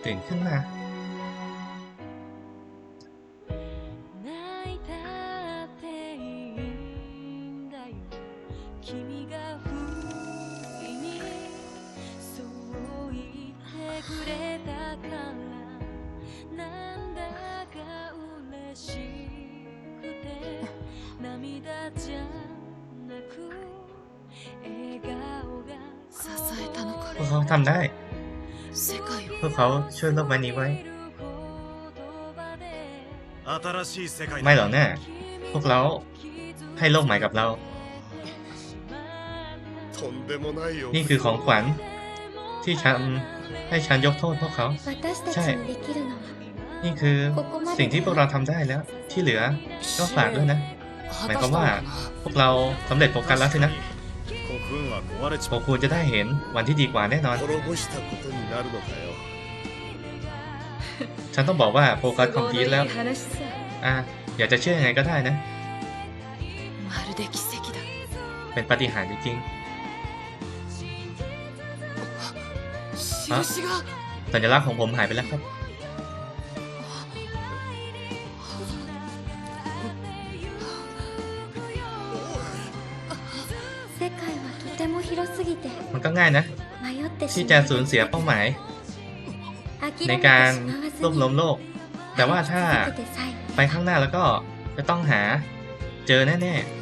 目を覚まして ตื่นขึ้นมา 泣いたっていいんだよ君が不意にそう言ってくれたからなんだか嬉しくて涙じゃなく笑顔が支えたのか พวกเขาทำได้ 世界 พวกเขาช่วยโลกใบนี้ไว้ ไม่หรอกแน่พวกเราให้โลกใหม่กับเรา นี่คือของขวัญที่ฉันให้ฉันยกโทษพวกเขา ใช่ นี่คือสิ่งที่พวกเราทำได้แล้ว ที่เหลือก็ฝากด้วยนะ หมายความว่าพวกเราสำเร็จโฟกัสแล้วสินะโอคุณจะได้เห็นวันที่ดีกว่าแน่นอน ฉันต้องบอกว่าโฟกัสคอมพิวแล้ว อะ อยากจะเชื่อยังไงก็ได้นะ เป็นปฏิหารจริงๆสัญลักษณ์ของผมหายไปแล้วครับมันก็ง่ายนะ ที่จะสูญเสียเป้าหมาย ในการรวบรวมโลก แต่ว่าถ้าไปข้างหน้าแล้วก็จะต้องหาเจอแน่ๆ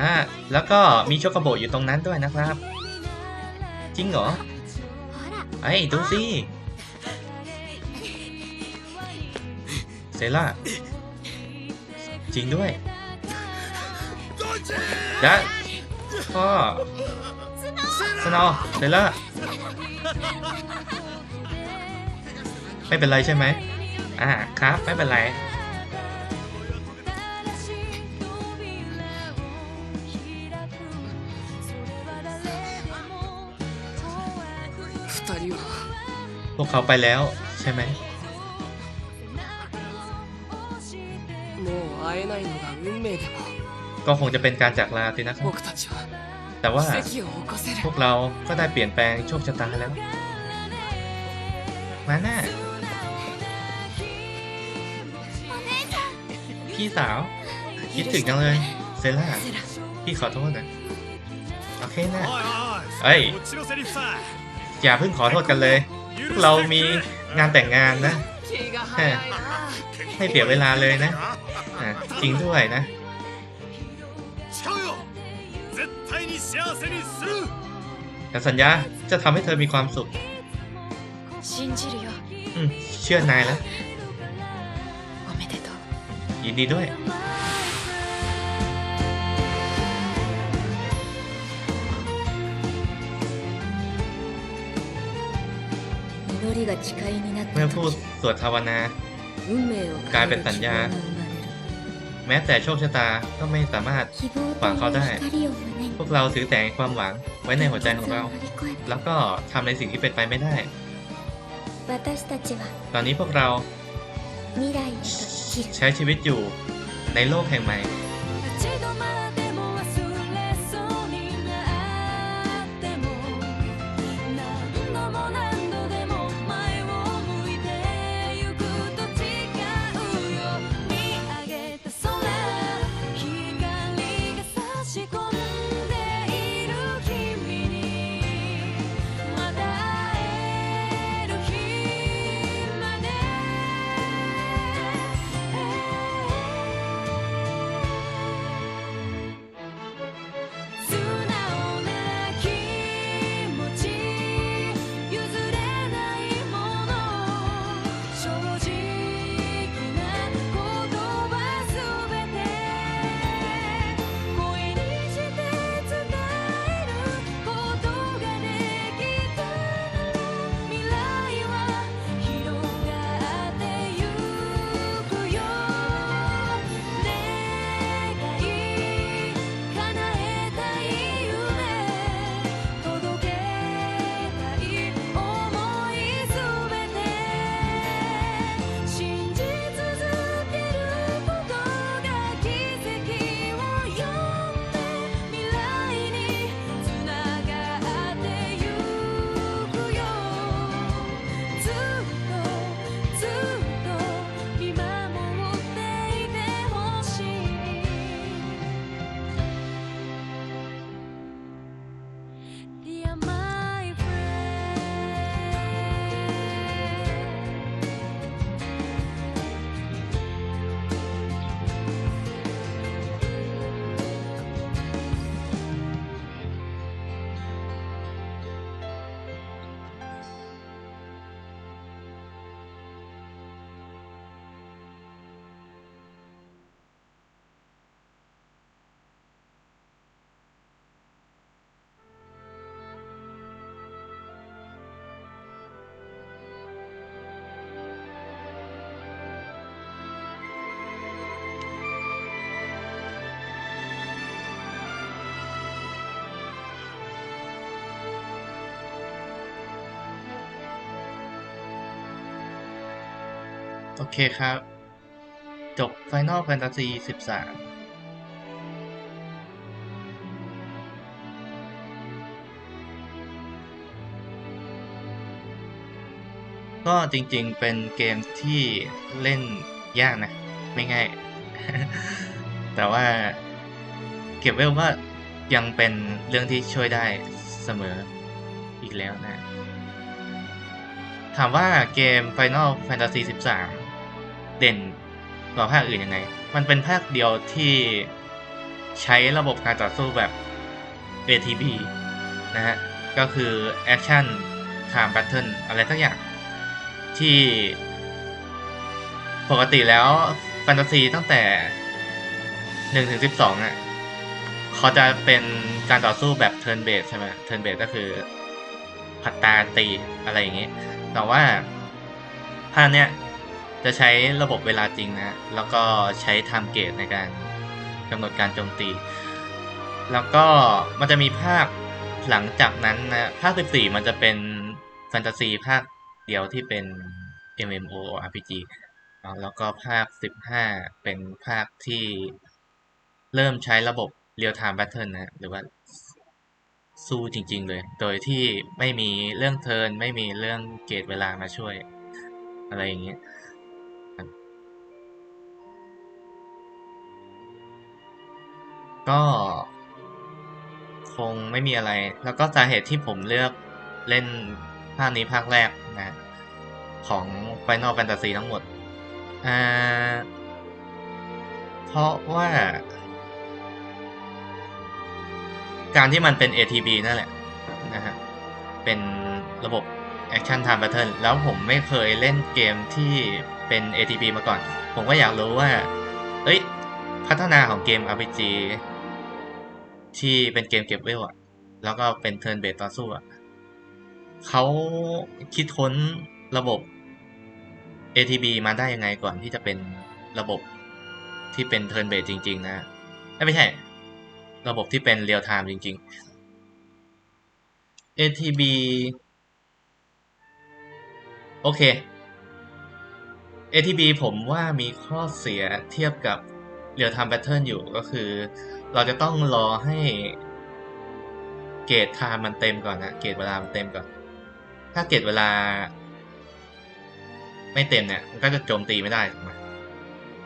อ่าแล้วก็มีโชกโบอยู่ตรงนั้นด้วยนะครับ จริงเหรอไอ้ดูสิเซล่าจริงด้วย และ พ่อสโนว์เซล่าไม่เป็นไรใช่ไหมอ่าครับ ไม่เป็นไร พวกเขาไปแล้วใช่ไหมก็คงจะเป็นการจากลาสินะครับ แต่ว่าพวกเราก็ได้เปลี่ยนแปลงโชคชะตาแล้ว มาหน้าพี่สาว คิดถึงจังเลย เซล่า พี่ขอโทษนะ โอเคนะเอ้ย อย่าเพิ่งขอโทษกันเลยเรามีงานแต่งงานนะ ให้เปลี่ยนเวลาเลยนะ จริงด้วยนะ แต่สัญญาจะทำให้เธอมีความสุขเชื่อนายแล้วยินดีด้วย เมื่อผู้สวดภาวนา กลายเป็นสัญญา แม้แต่โชคชะตาก็ไม่สามารถฝังเขาได้ พวกเราถือแต่ความหวังไว้ในหัวใจของเรา แล้วก็ทำในสิ่งที่เป็นไปไม่ได้ ตอนนี้พวกเราใช้ชีวิตอยู่ในโลกแห่งใหม่ โอเคครับ จบ Final Fantasy 13ก็จริงๆ เป็นเกมที่เล่นยากนะ ไม่ง่าย แต่ว่าเก็บเวลว่ายังเป็นเรื่องที่ช่วยได้เสมออีกแล้วนะ ถามว่าเกม Final Fantasy 13 เด่นกว่าภาคอื่นยังไง มันเป็นภาคเดียวที่ใช้ระบบการต่อสู้แบบ ATB นะฮะ ก็คือ Action Time Pattern อะไรสักอย่าง ที่ปกติแล้วแฟนตาซีตั้งแต่1ถึง12อะเขาจะเป็นการต่อสู้แบบ Turn Based ใช่ไหม Turn Based ก็คือผัดตาตีอะไรอย่างงี้ แต่ว่าภาคเนี้ย จะใช้ระบบเวลาจริงนะ แล้วก็ใช้ Time Gate ในการกำหนดการโจมตี แล้วก็มันจะมีภาคหลังจากนั้นนะภาค 14 มันจะเป็นแฟนตาซีภาคเดียวที่เป็น MMORPG เนาะแล้วก็ภาค 15 เป็นภาคที่เริ่มใช้ระบบ Real Time Pattern นะ หรือว่าสู้จริง ๆ เลย โดยที่ไม่มีเรื่องเทิร์นไม่มีเรื่องเกตเวลามาช่วย อะไรอย่างเงี้ย ก็คงไม่มีอะไร แล้วก็สาเหตุที่ผมเลือกเล่นภาคนี้ภาคแรกนะของ Final Fantasy ทั้งหมด อ่า เพราะว่า การที่มันเป็น ATB นั่นแหละนะฮะ เป็นระบบ Action Time Pattern แล้วผมไม่เคยเล่นเกมที่เป็น ATB มาก่อน ผมก็อยากรู้ว่า เอ้ย พัฒนาของเกม RPG ที่เป็นเกมเก็บเวลอะแล้วก็เป็น Turn Based ต่อสู้อะเขาคิดค้นระบบ ATB มาได้ยังไงก่อนที่จะเป็นระบบที่เป็น Turn Based จริง ๆ นะไม่ใช่ ระบบที่เป็น Real Time จริง ๆ ATB โอเค ATB ผมว่ามีข้อเสียเทียบกับ Real Time Pattern อยู่ก็คือ เราจะต้องรอให้เกตทม์มันเต็มก่อนนะเกตเวลามันเต็มก่อน ถ้าเกตเวลา ไม่เต็มเนี่ยมันก็จะโจมตีไม่ได้ถูกไหม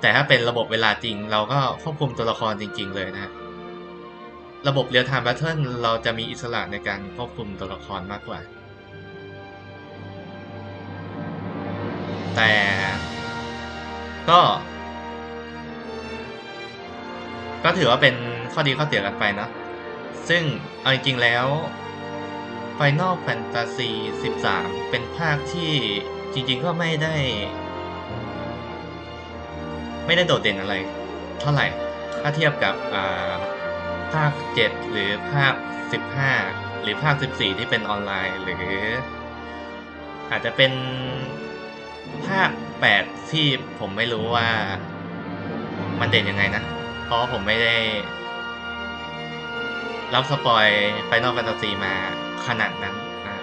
แต่ถ้าเป็นระบบเวลาจริง เราก็ควบคุมตัวละครจริง ๆ เลยนะฮะระบบ Real Time Pattern เราจะมีอิสระในการควบคุมตัวละครมากกว่า แต่ก็ ก็ถือว่าเป็น ข้อดีข้อเสียกันไปนะ ซึ่งเอาจริงๆแล้ว Final Fantasy 13 เป็นภาคที่จริงๆก็ไม่ได้ ไม่ได้โดดเด่นอะไร เท่าไหร่ ถ้าเทียบกับภาค 7 หรือภาค 15 หรือภาค 14 ที่เป็นออนไลน์ หรืออาจจะเป็นภาค 8 ที่ผมไม่รู้ว่ามันเด่นยังไงนะ เพราะผมไม่ได้ รับสปอย Final Fantasy มาขนาดนั้นนะ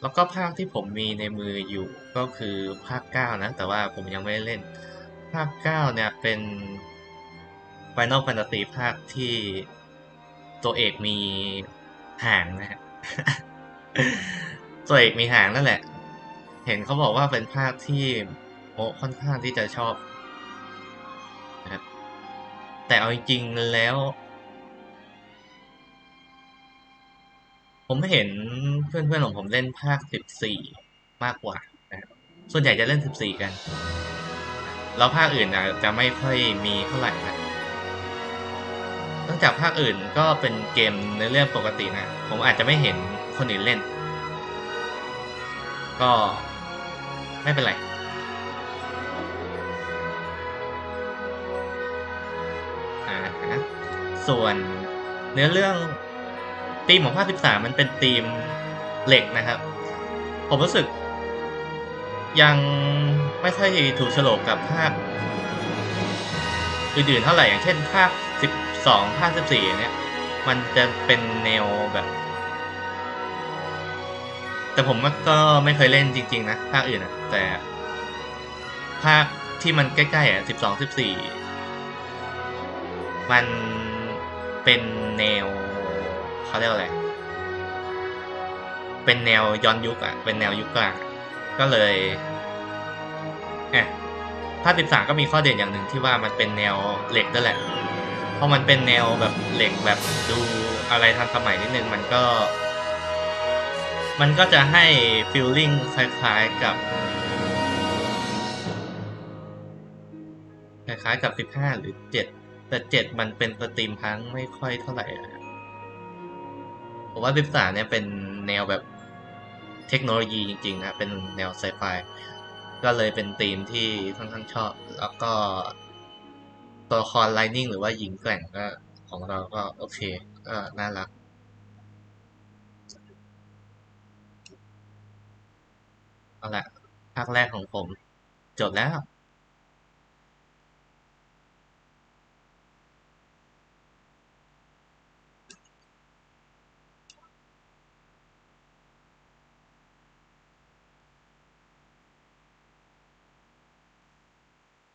แล้วก็ภาคที่ผมมีในมืออยู่ก็คือภาค 9 นะ แต่ว่าผมยังไม่ได้เล่น ภาค 9 เนี่ยเป็น Final Fantasy ภาคที่ตัวเอกมีหางนะฮะตัวเอกมีหางนั่นแหละ เห็นเขาบอกว่าเป็นภาคที่โมค่อนข้างที่จะชอบ แต่เอาจริงๆแล้ว ผมเห็นเพื่อนๆของผมเล่นภาค 14 มากกว่านะส่วนใหญ่จะเล่น 14 กัน แล้วภาคอื่นอาจจะไม่ค่อยมีเท่าไหร่นะนอกจากภาคอื่นก็เป็นเกมในเรื่องปกตินะ ผมอาจจะไม่เห็นคนอื่นเล่น ก็ไม่เป็นไร ส่วนเนื้อเรื่องธีมของภาค 13 มันเป็นธีมเหล็กนะครับ ผมรู้สึก ยังไม่ค่อยถูกโฉลกกับภาคอื่นๆเท่าไหร่อย่างเช่นภาค 12 ภาค 14 เนี่ย มันจะเป็นแนวแบบ แต่ผมก็ไม่เคยเล่นจริง ๆ นะ ภาคอื่นอะแต่ภาคที่มันใกล้ๆอะสิบสองสิบสี่มัน เป็นแนวเขาเรียกอะไร เป็นแนวย้อนยุคอะเป็นแนวยุคกลาง ก็เลยเอะภาคสิบสามก็มีข้อเด่นอย่างหนึ่งที่ว่ามันเป็นแนวเหล็กด้วยแหละ เพราะมันเป็นแนวแบบเหล็กแบบดูอะไรทันสมัยนิดนึงมันก็ มันก็จะให้ฟีลลิ่งคล้ายๆกับคล้ายๆกับสิบห้าหรือเจ็ด แต่เจ็ดมันเป็นสตรีมพังไม่ค่อยเท่าไหร่อะผมว่าสิบสามเนี่ยเป็นแนวแบบเทคโนโลยีจริงๆนะ เป็นแนวไซไฟก็เลยเป็นธีมที่ค่อนข้างชอบ แล้วก็ตัวละครไลนิ่งหรือว่าหญิงแกร่งก็ของเราก็โอเค ก็น่ารัก เอาละภาคแรกของผม จบแล้ว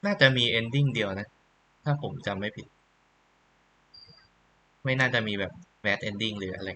น่าจะมีเอนดิ้งเดียวนะ ถ้าผมจำไม่ผิด ไม่น่าจะมีแบบแมสเอนดิ้งหรืออะไร